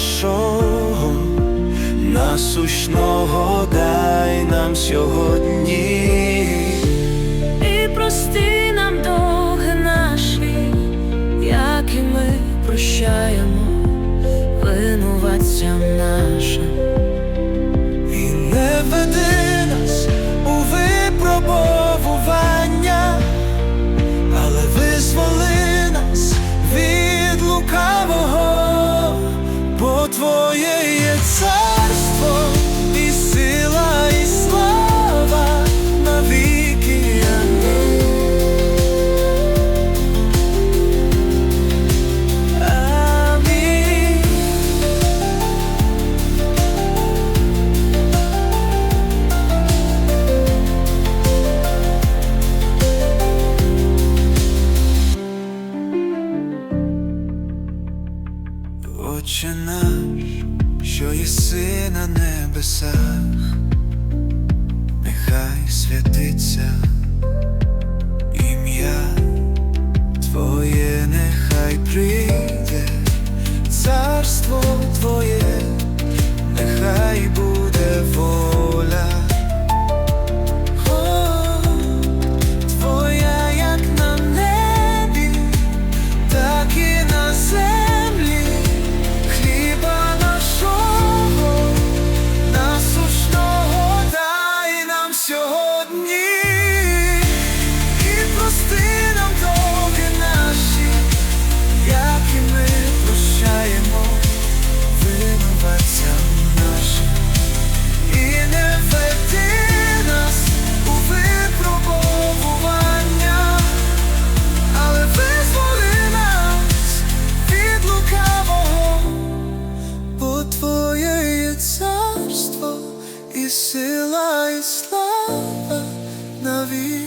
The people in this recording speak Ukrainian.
нашого, насущного дай нам сьогодні. І прости нам довги наші, як і ми прощаємо винуватцям нашим. Отче наш, що єси на небесах, нехай святиться сила і слава навіть.